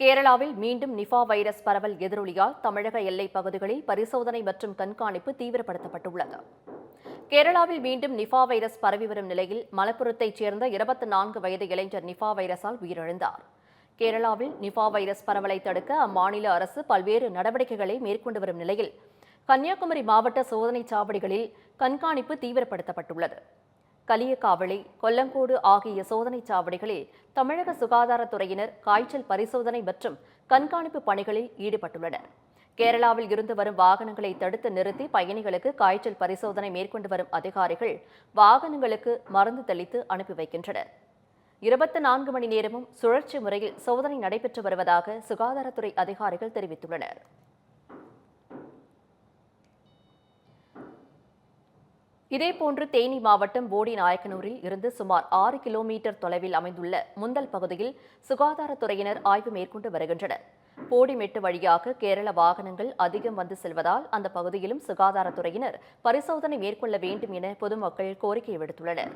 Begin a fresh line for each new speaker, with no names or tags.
கேரளாவில் மீண்டும் Nipah virus பரவல் எதிரொலியால் தமிழக எல்லைப் பகுதிகளில் பரிசோதனை மற்றும் கண்காணிப்பு தீவிரப்படுத்தப்பட்டுள்ளது. கேரளாவில் மீண்டும் நிஃபா வைரஸ் பரவி வரும் நிலையில் மலப்புரத்தைச் சேர்ந்த இருபத்தி நான்கு வயது இளைஞர் நிஃபா வைரஸால் உயிரிழந்தார். கேரளாவில் நிஃபா வைரஸ் பரவலை தடுக்க அம்மாநில அரசு பல்வேறு நடவடிக்கைகளை மேற்கொண்டு வரும் நிலையில் கன்னியாகுமரி மாவட்ட சோதனைச் சாவடிகளில் கண்காணிப்பு தீவிரப்படுத்தப்பட்டுள்ளது. கலியக்காவளி கொல்லங்கோடு ஆகிய சோதனைச் சாவடிகளில் தமிழக சுகாதாரத்துறையினர் காய்ச்சல் பரிசோதனை மற்றும் கண்காணிப்பு பணிகளில் ஈடுபட்டுள்ளனர். கேரளாவில் இருந்து வரும் வாகனங்களை தடுத்து நிறுத்தி பயணிகளுக்கு காய்ச்சல் பரிசோதனை மேற்கொண்டு வரும் அதிகாரிகள் வாகனங்களுக்கு மருந்து தெளித்து அனுப்பி வைக்கின்றனர். இருபத்தி நான்கு மணி நேரமும் சுழற்சி முறையில் சோதனை நடைபெற்று வருவதாக சுகாதாரத்துறை அதிகாரிகள் தெரிவித்துள்ளனர். இதேபோன்று தேனி மாவட்டம் போடி நாயக்கனூரில் இருந்து சுமார் ஆறு கிலோமீட்டர் தொலைவில் அமைந்துள்ள முந்தல் பகுதியில் சுகாதாரத்துறையினர் ஆய்வு மேற்கொண்டு வருகின்றனர். போடிமெட்டு வழியாக கேரள வாகனங்கள் அதிகம் வந்து செல்வதால் அந்த பகுதியிலும் சுகாதாரத்துறையினர் பரிசோதனை மேற்கொள்ள வேண்டும் என பொதுமக்கள் கோரிக்கை விடுத்துள்ளனர்.